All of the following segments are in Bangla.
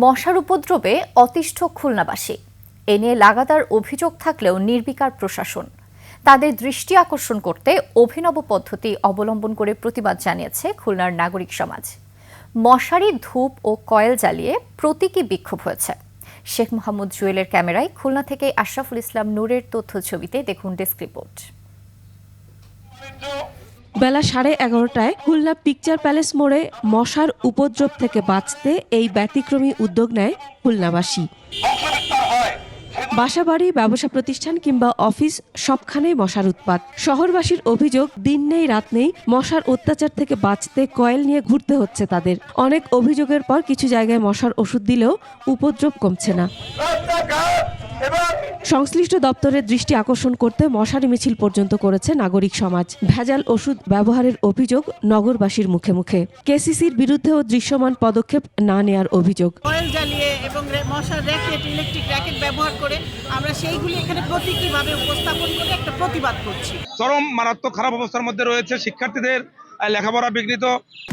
মশার উপদ্রবে অতিষ্ঠ খুলনাবাসী। এ নিয়ে লাগাতার অভিযোগ থাকলেও নির্বিকার প্রশাসন। তাদের দৃষ্টি আকর্ষণ করতে অভিনব পদ্ধতি অবলম্বন করে প্রতিবাদ জানিয়েছে খুলনার নাগরিক সমাজ। মশারি, ধূপ ও কয়েল জ্বালিয়ে প্রতীকী বিক্ষোভ হয়েছে। শেখ মোহাম্মদ জুয়েলের ক্যামেরায় খুলনা থেকে আশরাফুল ইসলাম নূরের তথ্য ছবিতে দেখুন ডেস্ক রিপোর্ট। বেলা সাড়ে এগারোটায় খুলনা পিকচার প্যালেস মোড়ে মশার উপদ্রব থেকে বাঁচতে এই ব্যতিক্রমী উদ্যোগ নেয় খুলনাবাসী। বাসাবাড়ি, ব্যবসা প্রতিষ্ঠান কিংবা অফিস সবখানেই মশার উৎপাত। শহরবাসীর অভিযোগ, দিন নেই, রাত নেই, মশার অত্যাচার থেকে বাঁচতে কয়েল নিয়ে ঘুরতে হচ্ছে তাদের। অনেক অভিযোগের পর কিছু জায়গায় মশার ওষুধ দিলেও উপদ্রব কমছে না। সংশ্লিষ্ট দপ্তরের দৃষ্টি আকর্ষণ করতে মশারি মিছিল পর্যন্ত করেছে নাগরিক সমাজ। ভেজাল ওষুধ ব্যবহারের অভিযোগ নগরবাসীর মুখে মুখে। কেসিসির বিরুদ্ধেও দৃশ্যমান পদক্ষেপ না নেয়ার অভিযোগ। অয়েল জ্বালিয়ে এবং মশার র্যাকেট ইলেকট্রিক র্যাকেট ব্যবহার করে আমরা সেইগুলি এখানে প্রতীকীভাবে উপস্থাপন করে একটা প্রতিবাদ করছি। চরম মারাত্মক খারাপ অবস্থার মধ্যে রয়েছে শিক্ষার্থীদের লেখাপড়া বিঘ্নিত।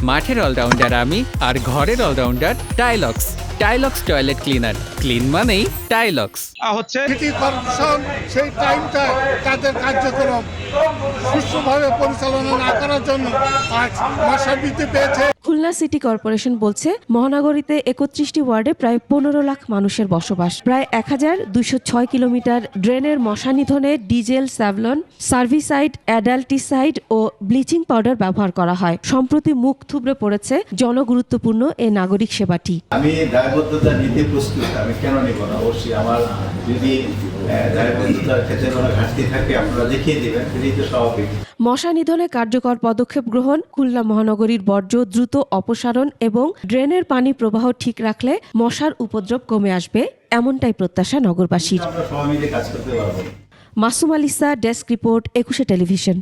মাঠের অলরাউন্ডার আমি আর ঘরের allrounder Tylox Tylox toilet cleaner. Clean মানেই টাইলক্স হচ্ছে সিটি কর্পোরেশন সেই টাইমটা তাদের কার্যক্রম সুষ্ঠুভাবে পরিচালনা না করার জন্য আজ মশা বৃদ্ধি পেয়েছে। খুলনা সিটি কর্পোরেশন বলছে মহানগরীতে একত্রিশটি ওয়ার্ডে প্রায় পনেরো লাখ মানুষের বসবাস। প্রায় এক হাজার দুইশো ছয় কিলোমিটার ড্রেনের মশা নিধনে ডিজেল স্যাভলন সার্ভিসাইড অ্যাডাল্টিসাইড ও ব্লিচিং পাউডার ব্যবহার করা হয়। সম্প্রতি মুখ থুবড়ে পড়েছে জনগুরুত্বপূর্ণ এ নাগরিক সেবাটি। আমি দায়বদ্ধতা নিতে প্রস্তুত আমি কেন নিব না? অবশ্যই আমার যদি দায়বদ্ধতার ক্ষেত্রে কোনো ঘাটতি থাকে আপনারা দেখিয়ে দেবেন সেটাই তো স্বাভাবিক। মশা নিধনে কার্যকর পদক্ষেপ গ্রহণ খুলনা মহানগরীর বর্জ্য দ্রুত অপসারণ এবং ড্রেনের পানি প্রবাহ ঠিক রাখলে মশার উপদ্রব কমে আসবে এমনটাই প্রত্যাশা নগরবাসীর। Masum Alisa desk report Ekushey television.